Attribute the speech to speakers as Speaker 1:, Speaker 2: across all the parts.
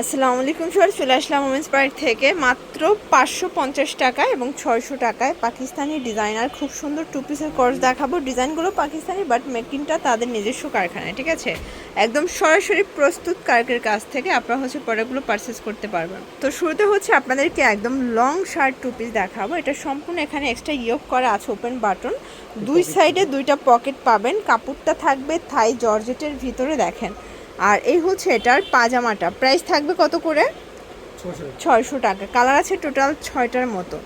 Speaker 1: আসসালামু আলাইকুম সর চলে আসলাম ওমেন্স পার্ক থেকে। মাত্র পাঁচশো পঞ্চাশ টাকা এবং ছয়শো টাকায় পাকিস্তানি ডিজাইনার খুব সুন্দর টু পিসের কোর্স দেখাবো। ডিজাইনগুলো পাকিস্তানি বাট মেকিংটা তাদের নিজস্ব কারখানায়, ঠিক আছে? একদম সরাসরি প্রস্তুত কারকের কাছ থেকে আপনারা হচ্ছে প্রোডাক্টগুলো পারচেস করতে পারবেন। তো শুরুতে হচ্ছে আপনাদেরকে একদম লং শার্ট টু পিস দেখাবো। এটা সম্পূর্ণ এখানে এক্সট্রা ইয়োগ করা আছে ওপেন বাটন দুই সাইডে দুইটা পকেট পাবেন। কাপড়টা থাকবে থাই জর্জেটের ভিতরে, দেখেন। আর এই হচ্ছে এটার পাজামাটা। প্রাইস থাকবে কত করে? ছয়শো। টাকা। কালার আছে টোটাল ছয়টার মতো।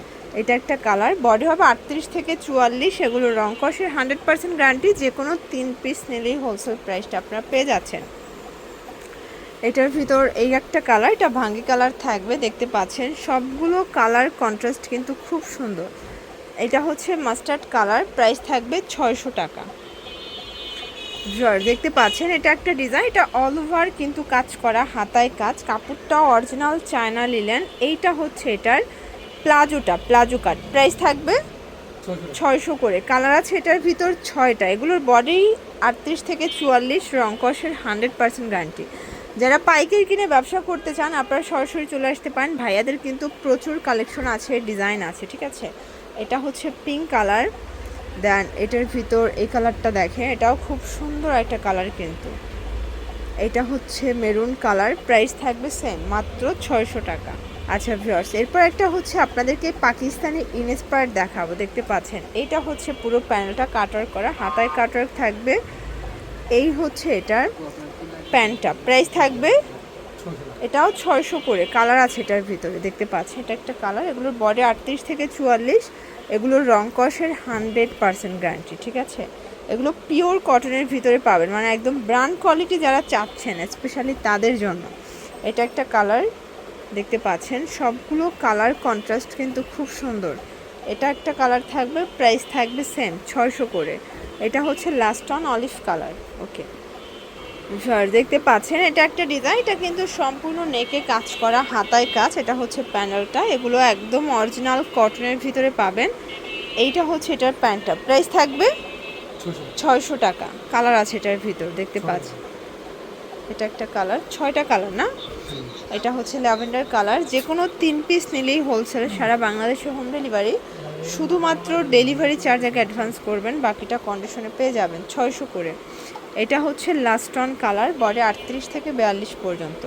Speaker 1: এটা একটা কালার বডি হবে আটত্রিশ থেকে চুয়াল্লিশ। এগুলো রং কষের হান্ড্রেড পার্সেন্ট গ্যারান্টি যে কোনো তিন পিস নিলেই হোলসেল প্রাইসটা আপনারা পেয়ে যাচ্ছেন। এটার ভিতর এই একটা কালার এটা ভাঙ্গি কালার থাকবে দেখতে পাচ্ছেন। সবগুলো কালার কন্ট্রাস্ট কিন্তু খুব সুন্দর। এটা হচ্ছে মাস্টার্ড কালার প্রাইস থাকবে ছয়শো টাকা। জর দেখতে পাচ্ছেন এটা একটা ডিজাইন এটা অল ওভার কিন্তু কাজ করা হাতায় কাজ কাপড়টা অরিজিনাল চায়না লিলেন এইটা হচ্ছে এটার প্লাজোটা প্লাজো কাট প্রাইস থাকবে ছয়শো করে কালার আছে এটার ভিতর ছয়টা এগুলোর বডি আটত্রিশ থেকে চুয়াল্লিশ রং কষের হান্ড্রেড পার্সেন্ট গ্যারান্টি যারা পাইকারি কিনে ব্যবসা করতে চান আপনারা সরাসরি চলে আসতে পারেন ভাইয়াদের কিন্তু প্রচুর কালেকশন আছে ডিজাইন আছে ঠিক আছে? এটা হচ্ছে পিঙ্ক কালার দেন এটার ভিতর এই কালারটা দেখে এটাও খুব সুন্দর একটা কালার কিন্তু। এটা হচ্ছে মেরুন কালার, প্রাইস থাকবে সেম মাত্র ছয়শো টাকা। আচ্ছা ভিউয়ার্স এরপর একটা হচ্ছে আপনাদেরকে পাকিস্তানি ইনস্পায়ার দেখাবো, দেখতে পাচ্ছেন। এটা হচ্ছে পুরো প্যানেলটা কাটার করা, হাতায় কাটার থাকবে। এই হচ্ছে এটার প্যান্টটা প্রাইস থাকবে এটাও ছয়শো করে কালার আছে এটার ভিতরে, দেখতে পাচ্ছেন। এটা একটা কালার এগুলোর বডি আটত্রিশ থেকে চুয়াল্লিশ। এগুলোর রং কষের হান্ড্রেড পারসেন্ট গ্যারান্টি, ঠিক আছে? এগুলো পিওর কটনের ভিতরে পাবেন মানে একদম ব্র্যান্ড কোয়ালিটি যারা চাচ্ছেন স্পেশালি তাদের জন্য। এটা একটা কালার দেখতে পাচ্ছেন, সবগুলো কালার কন্ট্রাস্ট কিন্তু খুব সুন্দর। এটা একটা কালার থাকবে প্রাইস থাকবে সেম ছয়শো করে। এটা হচ্ছে last on olive colour okay দেখতে পাচ্ছেন এটা একটা ডিজাইন এটা কিন্তু সম্পূর্ণ নেকে কাজ করা হাতায় কাজ এটা হচ্ছে প্যানেলটা এগুলো একদম অরিজিনাল কটনের ভিতরে পাবেন। এইটা হচ্ছে এটার প্যান্টটা প্রাইস থাকবে ছয়শো টাকা। কালার আছে এটার ভিতর দেখতে পাচ্ছি এটা একটা কালার ছয়টা কালার না? এটা হচ্ছে ল্যাভেন্ডার কালার যে কোনো তিন পিস নিলেই হোলসেল সারা বাংলাদেশে হোম ডেলিভারি শুধুমাত্র ডেলিভারি চার্জ আগে অ্যাডভান্স করবেন বাকিটা কন্ডিশনে পেয়ে যাবেন ছয়শো করে। এটা হচ্ছে লাস্ট অন কালার বডি আটত্রিশ থেকে বিয়াল্লিশ পর্যন্ত।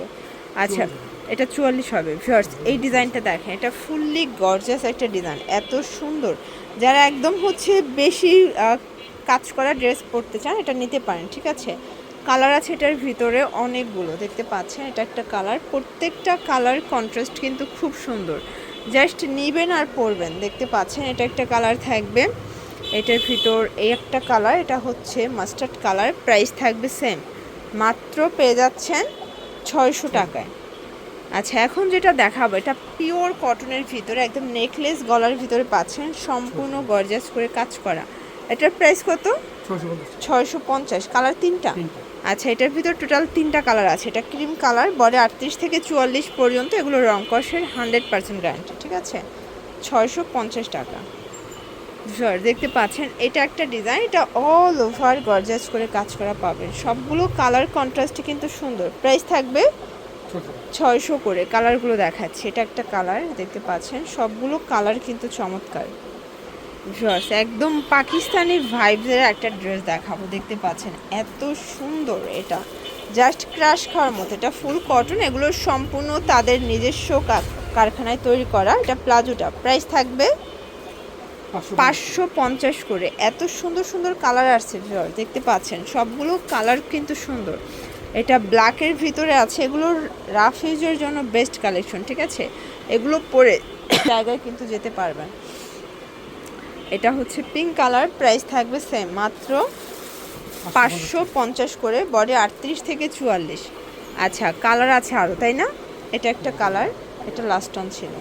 Speaker 1: আচ্ছা এটা চুয়াল্লিশ হবে। ভিউয়ার্স এই ডিজাইনটা দেখেন, এটা ফুললি গর্জাস একটা ডিজাইন এত সুন্দর। যারা একদম হচ্ছে বেশি কাজ করা ড্রেস পরতে চান, এটা নিতে পারেন, ঠিক আছে? কালার আছে এটার ভিতরে অনেকগুলো, দেখতে পাচ্ছেন? এটা একটা কালার প্রত্যেকটা কালার কন্ট্রাস্ট কিন্তু খুব সুন্দর। জাস্ট নিবেন আর পরবেন, দেখতে পাচ্ছেন? এটা একটা কালার থাকবে। এটার ভিতর এই একটা কালার এটা হচ্ছে মাস্টার্ড কালার প্রাইস থাকবে সেম মাত্র পেয়ে যাচ্ছেন ছয়শো টাকায়। আচ্ছা এখন যেটা দেখাবো এটা পিওর কটনের ভিতরে একদম নেকলেস গলার ভিতরে পাচ্ছেন সম্পূর্ণ গর্জাস করে কাজ করা। এটার প্রাইস কত? ছয়শো পঞ্চাশ। কালার তিনটা? আচ্ছা এটার ভিতর টোটাল তিনটা কালার আছে। এটা ক্রিম কালার বডি আটত্রিশ থেকে চুয়াল্লিশ পর্যন্ত এগুলো রং কষের হান্ড্রেড পার্সেন্ট গ্যারান্টি ঠিক আছে? ছয়শো পঞ্চাশ টাকা। স্যার দেখতে পাচ্ছেন, এটা একটা ডিজাইন এটা অল ওভার গর্জাস করে কাজ করা পাবেন। সবগুলো কালার কন্ট্রাস্টে কিন্তু সুন্দর। প্রাইস থাকবে ছয়শো করে। কালারগুলো দেখাচ্ছে, এটা একটা কালার দেখতে পাচ্ছেন, সবগুলো কালার কিন্তু চমৎকার। ড্রেস একদম পাকিস্তানি ভাইবসের একটা ড্রেস দেখাবো, দেখতে পাচ্ছেন, এত সুন্দর এটা। জাস্ট ক্রাশ খাওয়ার মতো, এটা ফুল কটন এগুলো সম্পূর্ণ তাদের নিজস্ব কারখানায় তৈরি করা, এটা প্লাজোটা প্রাইস থাকবে পাঁচশো পঞ্চাশ করে। এত সুন্দর সুন্দর কালার আসছে ভিউয়ার দেখতে পাচ্ছেন। সবগুলো কালার কিন্তু সুন্দর। এটা ব্ল্যাকের ভিতরে আছে। এগুলোর রাফ ইউজের জন্য বেস্ট কালেকশন ঠিক আছে? এগুলো পরে জায়গায় কিন্তু যেতে পারবেন। এটা হচ্ছে পিঙ্ক কালার প্রাইস থাকবে সেম মাত্র পাঁচশো পঞ্চাশ করে। বডি আটত্রিশ থেকে চুয়াল্লিশ। আচ্ছা কালার আছে আরও তাই না? এটা একটা কালার এটা লাস্ট অন ছিল।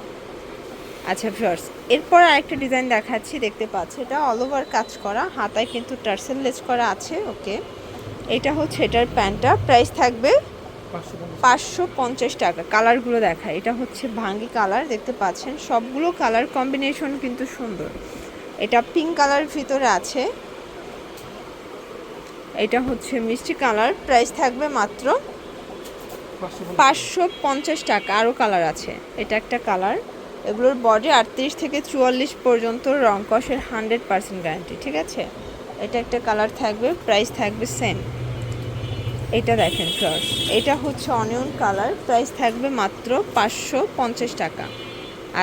Speaker 1: আচ্ছা ভিউয়ার্স এরপর আরেকটা ডিজাইন দেখাচ্ছি, দেখতে পাচ্ছি এটা অল ওভার কাজ করা, হাতায় কিন্তু টার্সেল লেস করা আছে ওকে এটা হচ্ছে এটার প্যান্টটা প্রাইস থাকবে পাঁচশো পঞ্চাশ টাকা কালারগুলো দেখায় এটা হচ্ছে ভাঙ্গি কালার দেখতে পাচ্ছেন, সবগুলো কালার কম্বিনেশন কিন্তু সুন্দর। এটা পিঙ্ক কালার ভিতরে আছে, এটা হচ্ছে মিষ্টি কালার প্রাইস থাকবে মাত্র পাঁচশো পঞ্চাশ টাকা, আরও কালার আছে, এটা একটা কালার এগুলোর বডি আটত্রিশ থেকে চুয়াল্লিশ পর্যন্ত রং কষের হান্ড্রেড পার্সেন্ট গ্যারান্টি ঠিক আছে? এটা একটা কালার থাকবে প্রাইস থাকবে সেম এটা দেখেন ফ্রস এটা হচ্ছে অনিয়ন কালার প্রাইস থাকবে মাত্র পাঁচশো পঞ্চাশ টাকা।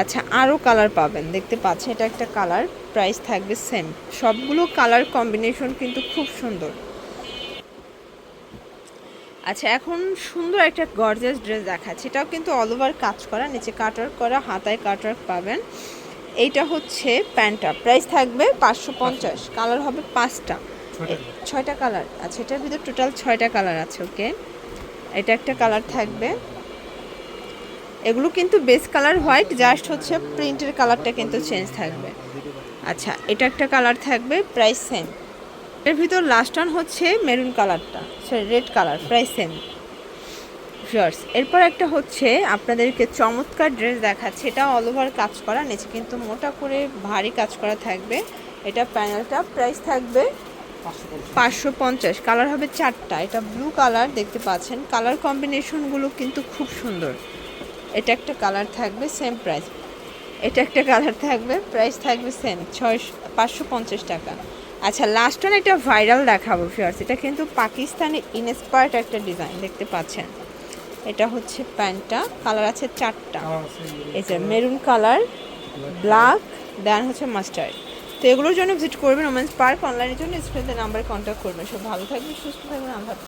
Speaker 1: আচ্ছা আরও কালার পাবেন, দেখতে পাচ্ছেন এটা একটা কালার প্রাইস থাকবে সেম সবগুলো কালার কম্বিনেশন কিন্তু খুব সুন্দর। আচ্ছা এখন সুন্দর একটা গর্জাস ড্রেস দেখাচ্ছে। এটাও কিন্তু অল ওভার কাজ করা নিচে কাটার করা হাতায় কাটার পাবেন। এইটা হচ্ছে প্যান্টটা প্রাইস থাকবে পাঁচশো পঞ্চাশ। কালার হবে পাঁচটা। ছয়টা কালার আচ্ছা এটার ভিতরে টোটাল ছয়টা কালার আছে ওকে এটা একটা কালার থাকবে। এগুলো কিন্তু বেস কালার হোয়াইট জাস্ট হচ্ছে প্রিন্টের কালারটা কিন্তু চেঞ্জ থাকবে। আচ্ছা এটা একটা কালার থাকবে প্রাইস সেম এর ভিতর লাস্ট ওয়ান হচ্ছে মেরুন কালারটা sorry red colour price same viewers এরপর একটা হচ্ছে আপনাদেরকে চমৎকার ড্রেস দেখাচ্ছে, এটা অল ওভার কাজ করা নিচে, কিন্তু মোটা করে ভারী কাজ করা থাকবে। এটা প্যানেলটা প্রাইস থাকবে পাঁচশো পঞ্চাশ কালার হবে চারটা, এটা ব্লু কালার দেখতে পাচ্ছেন। কালার কম্বিনেশনগুলো কিন্তু খুব সুন্দর। এটা একটা কালার থাকবে সেম প্রাইস এটা একটা কালার থাকবে প্রাইস থাকবে সেম ছয় পাঁচশো পঞ্চাশ টাকা। আচ্ছা লাস্ট ওয়ান একটা ভাইরাল দেখাবো ফিয়ার্স এটা কিন্তু পাকিস্তানের ইনস্পায়ার্ড একটা ডিজাইন দেখতে পাচ্ছেন। এটা হচ্ছে প্যান্টটা কালার আছে চারটা। এই যে মেরুন কালার ব্ল্যাক দেন হচ্ছে মাস্টার্ড তো এগুলোর জন্য ভিজিট করবেন ওমেন্স পার্ক অনলাইনের জন্য স্ক্রিনতে নাম্বারে কন্ট্যাক্ট করবেন। সব ভালো থাকবেন সুস্থ থাকবেন হাফেজ।